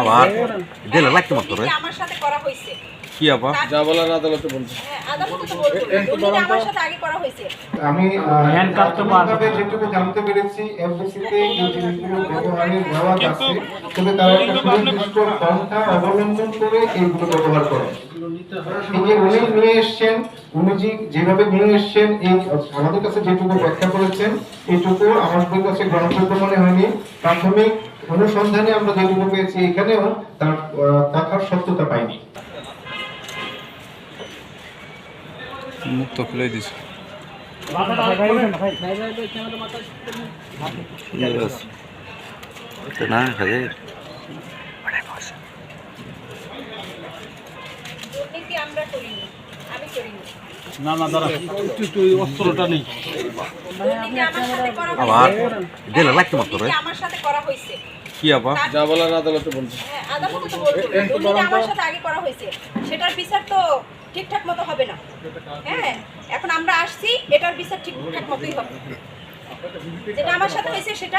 আবার? হয়েছে। লাগতে মাত্র রে। আমার সাথে করা হয়েছে। কি আপা যা বলার আদালতে বলছি। হ্যাঁ, আদালতে তো বলব। দুর্নীতি আমার সাথে আগে করা হয়েছে। আমি যেটুকু জানতে পেরেছি এফডিসিতে এই জিনিসগুলো ব্যবহারের রেওয়াজ আছে তবে তারা একটা সুনির্দিষ্ট পন্থা অবলম্বন করে এইগুলো ব্যবহার করে। উনি নিয়ে এসছেন উনি যেভাবে নিয়ে এসছেন এই আমাদের কাছে যেটুকু ব্যাখ্যা করেছেন এইটুকু আমাদের কাছে গ্রহণযোগ্য মনে হয়নি। প্রাথমিক অনুসন্ধানে আমরা যেটুকু পেয়েছি এখানেও তার কথার সত্যতা পাইনি। মুখ তো খুলে দিছে না খাই আমরা করিনি। না না দাঁড়া একটু অস্ত্রটা নেই। দুর্নীতি আমার সাথে করা আবার। জেলে লাগতে মাত্র রে। আমার সাথে করা হয়েছে কি আপা যা বলার আদালতে বলছি। হ্যাঁ, আদালতে তো। দুর্নীতি আমার সাথে আগে করা হয়েছে। সেটার বিচার তো ঠিকঠাক মতো হবে না। হ্যাঁ এখন আমরা আসছি এটার বিচার ঠিকঠাক মতোই হবে। যেটা আমার সাথে হয়েছে সেটা।